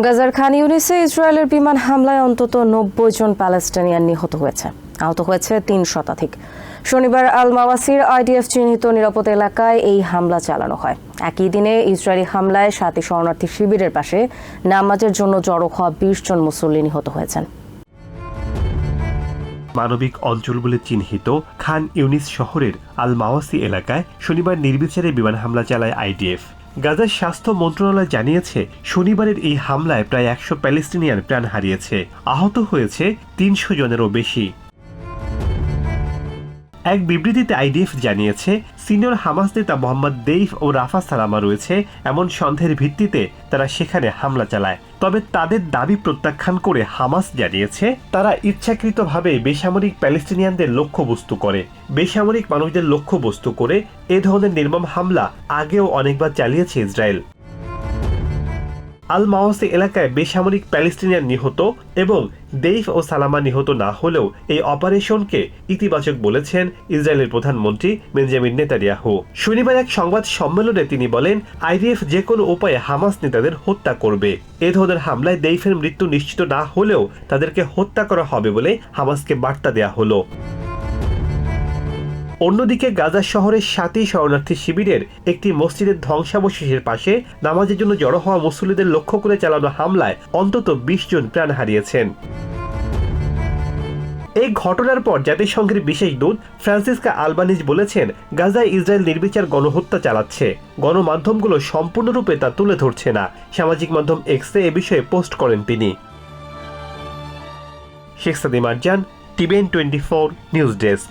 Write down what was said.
গাজার খান ইউনিসে ইসরায়েলের বিমান হামলায় অন্তত নব্বই জন প্যালেস্টাইনিয়ান নিহত হয়েছে। আহত হয়েছে তিন শতাধিক। শনিবার আল মাওয়াসির আইডিএফ চিহ্নিত নিরাপদ এলাকায় এই হামলা চালানো হয়। একই দিনে ইসরায়েলি হামলায় সাতই শরণার্থী শিবিরের পাশে নামাজের জন্য জড়ো হওয়া বিশ জন মুসল্লি নিহত হয়েছেন। মানবিক অঞ্চল বলে চিহ্নিত খান ইউনিস শহরের আল মাওয়াসি এলাকায় শনিবার নির্বিচারে বিমান হামলা চালায় আইডিএফ। গাজার স্বাস্থ্য মন্ত্রণালয় জানিয়েছে, শনিবারের এই হামলায় প্রায় একশো প্যালেস্টিনিয়ান প্রাণ হারিয়েছে। আহত হয়েছে তিনশো জনেরও বেশি। এক বিবৃতিতে আইডিএফ জানিয়েছে, সিনিয়র হামাস নেতা মোহাম্মদ দেইফ ও রাফা সালামা রয়েছে। এমন সন্দেহের ভিত্তিতে তারা সেখানে হামলা চালায়। তবে তাদের দাবি প্রত্যাখ্যান করে হামাস জানিয়েছে, তারা ইচ্ছাকৃতভাবে বেসামরিক প্যালেস্টিনিয়ানদের লক্ষ্যবস্তু করে। বেসামরিক মানুষদের লক্ষ্যবস্তু করে এ ধরনের নির্মম হামলা আগেও অনেকবার চালিয়েছে ইসরায়েল। আল মাওয়াসি এলাকায় বেসামরিক প্যালেস্টিনিয়ান নিহত এবং দেইফ ও সালামা নিহত না হলেও এই অপারেশনকে ইতিবাচক বলেছেন ইসরায়েলের প্রধানমন্ত্রী বেঞ্জামিন নেতারিয়াহু শনিবার এক সংবাদ সম্মেলনে তিনি বলেন আইডিএফ যে কোনো উপায়ে হামাস নেতাদের হত্যা করবে। এ ধরনের হামলায় দেইফের মৃত্যু নিশ্চিত না হলেও তাদেরকে হত্যা করা হবে বলে হামাসকে বার্তা দেয়া হলো। অন্যদিকে গাজা শহরের সাতই শরণার্থী শিবিরের একটি মসজিদের ধ্বংসাবশেষের পাশে নামাজের জন্য জড়ো হওয়া মুসল্লিদের লক্ষ্য করে চালানো হামলায় অন্তত বিশ জন প্রাণ হারিয়েছেন। এই ঘটনার পর জাতিসংঘের বিশেষ দূত ফ্রান্সিসকা আলবানিজ বলেছেন, গাজায় ইসরায়েল নির্বিচার গণহত্যা চালাচ্ছে। গণমাধ্যমগুলো সম্পূর্ণরূপে তা তুলে ধরছে না। সামাজিক মাধ্যম এক্সে এ বিষয়ে পোস্ট করেন তিনি। Sheikh Sadim Arzan TBN twenty four news desk.